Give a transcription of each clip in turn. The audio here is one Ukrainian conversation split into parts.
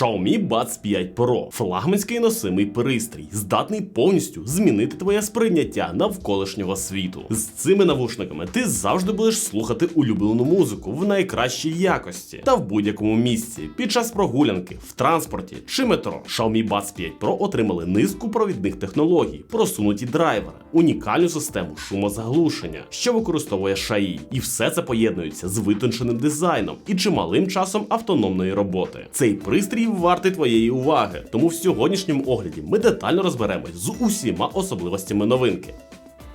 Xiaomi Buds 5 Pro флагманський носимий пристрій, здатний повністю змінити твоє сприйняття навколишнього світу. З цими навушниками ти завжди будеш слухати улюблену музику в найкращій якості та в будь-якому місці під час прогулянки, в транспорті чи метро. Xiaomi Buds 5 Pro отримали низку провідних технологій, просунуті драйвери, унікальну систему шумозаглушення, що використовує шаї, і все це поєднується з витонченим дизайном і чималим часом автономної роботи. Цей пристрій вартий твоєї уваги, тому в сьогоднішньому огляді ми детально розберемось з усіма особливостями новинки.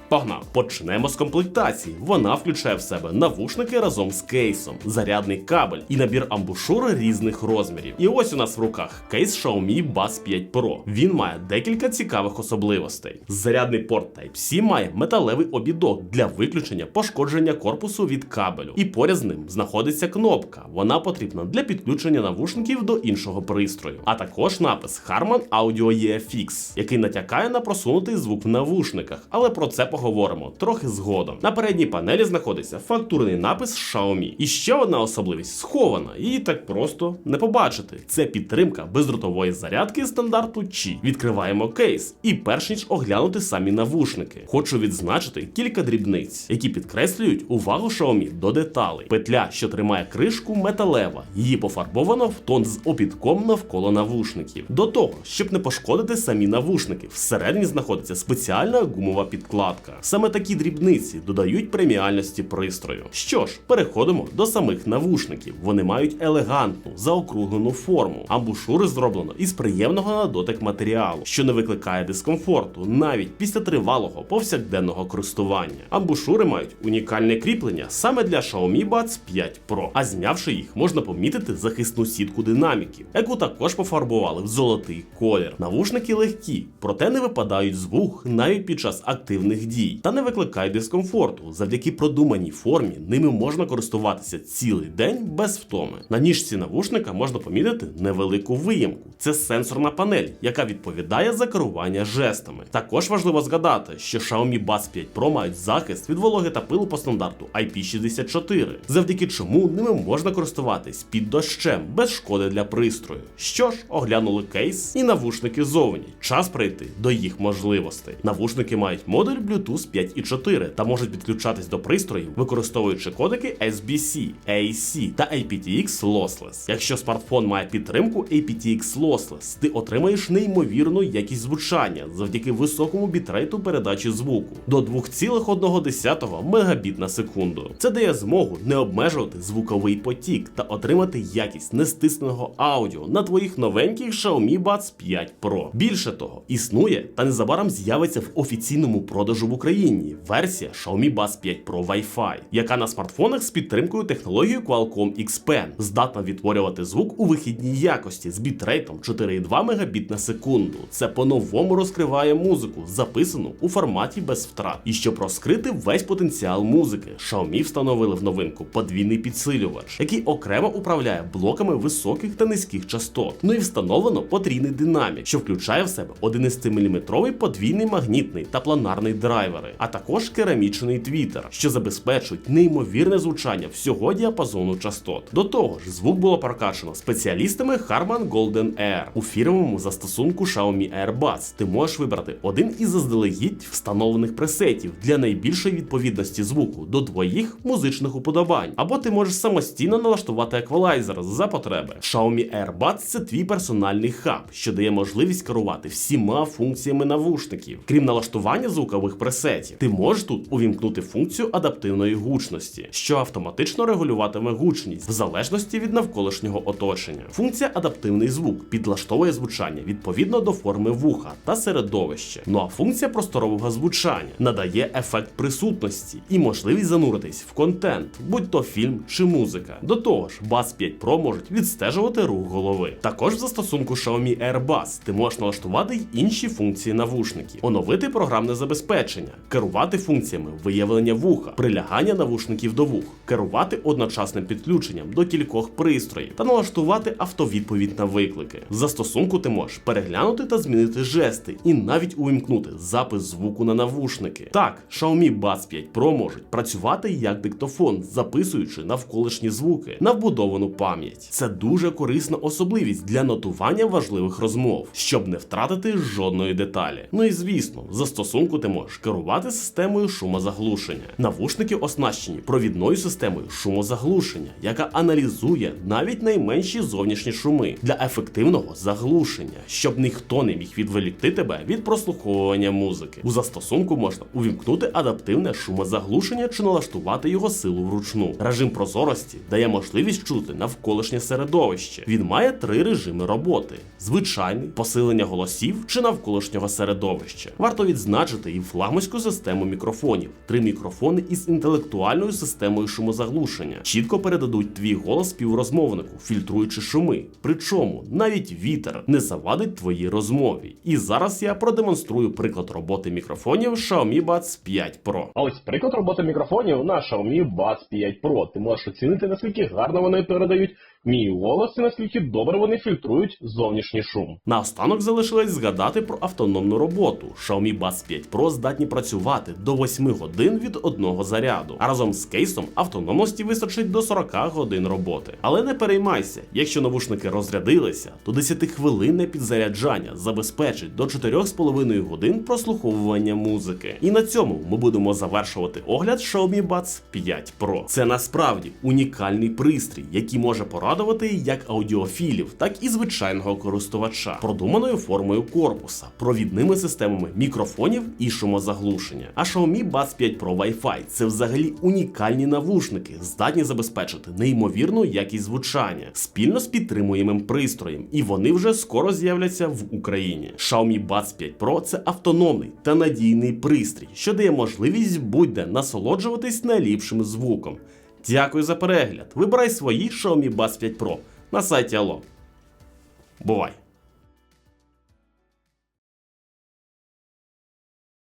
Погнав, почнемо з комплектації. Вона включає в себе навушники разом з кейсом, зарядний кабель і набір амбушур різних розмірів. І ось у нас в руках кейс Xiaomi Buds 5 Pro. Він має декілька цікавих особливостей. Зарядний порт Type-C має металевий обідок для виключення пошкодження корпусу від кабелю. І поряд з ним знаходиться кнопка. Вона потрібна для підключення навушників до іншого пристрою. А також напис Harman Audio EFX, який натякає на просунутий звук в навушниках, але про це поговоримо трохи згодом. На передній панелі знаходиться фактурний напис Xiaomi. І ще одна особливість схована, її так просто не побачити. Це підтримка бездротової зарядки стандарту Qi. Відкриваємо кейс, і перш ніж оглянути самі навушники, хочу відзначити кілька дрібниць, які підкреслюють увагу Xiaomi до деталей. Петля, що тримає кришку, металева. Її пофарбовано в тон з обідком навколо навушників. До того, щоб не пошкодити самі навушники, всередині знаходиться спеціальна гумова підкладка. Саме такі дрібниці додають преміальності пристрою. Що ж, переходимо до самих навушників. Вони мають елегантну, заокруглену форму. Амбушури зроблено із приємного на дотик матеріалу, що не викликає дискомфорту навіть після тривалого повсякденного користування. Амбушури мають унікальне кріплення саме для Xiaomi Buds 5 Pro, а знявши їх, можна помітити захисну сітку динаміків, яку також пофарбували в золотий колір. Навушники легкі, проте не випадають з вух навіть під час активних дій та не викликають дискомфорту. Завдяки продуманій формі ними можна користуватися цілий день без втоми. На ніжці навушника можна помітити невелику виємку. Це сенсорна панель, яка відповідає за керування жестами. Також важливо згадати, що Xiaomi Buds 5 Pro мають захист від вологи та пилу по стандарту IP64, завдяки чому ними можна користуватись під дощем без шкоди для пристрою. Що ж, оглянули кейс і навушники зовні. Час прийти до їх можливостей. Навушники мають модуль Bluetooth 5.4 та можуть підключатись до пристроїв, використовуючи кодики SBC, AAC та aptX Lossless. Якщо смартфон має підтримку aptX Lossless, ти отримаєш неймовірну якість звучання завдяки високому бітрейту передачі звуку до 2,1 Мбіт на секунду. Це дає змогу не обмежувати звуковий потік та отримати якість нестисненого аудіо на твоїх новеньких Xiaomi Buds 5 Pro. Більше того, існує та незабаром з'явиться в офіційному продажу Україні версія Xiaomi Buds 5 Pro Wi-Fi, яка на смартфонах з підтримкою технології Qualcomm X-Pen здатна відтворювати звук у вихідній якості з бітрейтом 4,2 Мбіт на секунду. Це по-новому розкриває музику, записану у форматі без втрат. І щоб розкрити весь потенціал музики, Xiaomi встановили в новинку подвійний підсилювач, який окремо управляє блоками високих та низьких частот. Ну і встановлено потрійний динамік, що включає в себе 11-мм подвійний магнітний та планарний драйвери, а також керамічний твітер, що забезпечують неймовірне звучання всього діапазону частот. До того ж, звук було прокачано спеціалістами Harman Golden Air. У фірмовому застосунку Xiaomi AirBuds ти можеш вибрати один із заздалегідь встановлених пресетів для найбільшої відповідності звуку до твоїх музичних уподобань, або ти можеш самостійно налаштувати еквалайзер за потреби. Xiaomi AirBuds – це твій персональний хаб, що дає можливість керувати всіма функціями навушників, крім налаштування звукових пресетів. Ти можеш тут увімкнути функцію адаптивної гучності, що автоматично регулюватиме гучність в залежності від навколишнього оточення. Функція адаптивний звук підлаштовує звучання відповідно до форми вуха та середовища. Ну а функція просторового звучання надає ефект присутності і можливість зануритись в контент, будь то фільм чи музика. До того ж, Buds 5 Pro можуть відстежувати рух голови. Також в застосунку Xiaomi AirBuds ти можеш налаштувати й інші функції навушників, оновити програмне забезпечення заглушення, керувати функціями виявлення вуха, прилягання навушників до вух, керувати одночасним підключенням до кількох пристроїв та налаштувати автовідповідь на виклики. В застосунку ти можеш переглянути та змінити жести і навіть увімкнути запис звуку на навушники. Так, Xiaomi Buds 5 Pro можуть працювати як диктофон, записуючи навколишні звуки на вбудовану пам'ять. Це дуже корисна особливість для нотування важливих розмов, щоб не втратити жодної деталі. Ну і звісно, в застосунку ти можеш керувати системою шумозаглушення. Навушники оснащені провідною системою шумозаглушення, яка аналізує навіть найменші зовнішні шуми для ефективного заглушення, щоб ніхто не міг відволікти тебе від прослуховування музики. У застосунку можна увімкнути адаптивне шумозаглушення чи налаштувати його силу вручну. Режим прозорості дає можливість чути навколишнє середовище. Він має три режими роботи: звичайний, посилення голосів чи навколишнього середовища. Варто відзначити і флагманську систему мікрофонів. Три мікрофони із інтелектуальною системою шумозаглушення чітко передадуть твій голос співрозмовнику, фільтруючи шуми. Причому навіть вітер не завадить твоїй розмові. І зараз я продемонструю приклад роботи мікрофонів Xiaomi Buds 5 Pro. А ось приклад роботи мікрофонів на Xiaomi Buds 5 Pro. Ти можеш оцінити, наскільки гарно вони передають мій голос і наскільки добре вони фільтрують зовнішній шум. Наостанок залишилось згадати про автономну роботу. Xiaomi Buds 5 Pro здатні працювати до 8 годин від одного заряду, а разом з кейсом автономності вистачить до 40 годин роботи. Але не переймайся, якщо навушники розрядилися, то 10-хвилинне підзаряджання забезпечить до 4,5 годин прослуховування музики. І на цьому ми будемо завершувати огляд Xiaomi Buds 5 Pro. Це насправді унікальний пристрій, який може порадувати як аудіофілів, так і звичайного користувача, продуманою формою корпуса, провідними системами мікрофонів і шумозаглушення. А Xiaomi Buds 5 Pro Wi-Fi – це взагалі унікальні навушники, здатні забезпечити неймовірну якість звучання спільно з підтримуємим пристроєм, і вони вже скоро з'являться в Україні. Xiaomi Buds 5 Pro – це автономний та надійний пристрій, що дає можливість будь-де насолоджуватись найліпшим звуком. Дякую за перегляд. Вибирай свої Xiaomi Buds 5 Pro на сайті Allo. Бувай!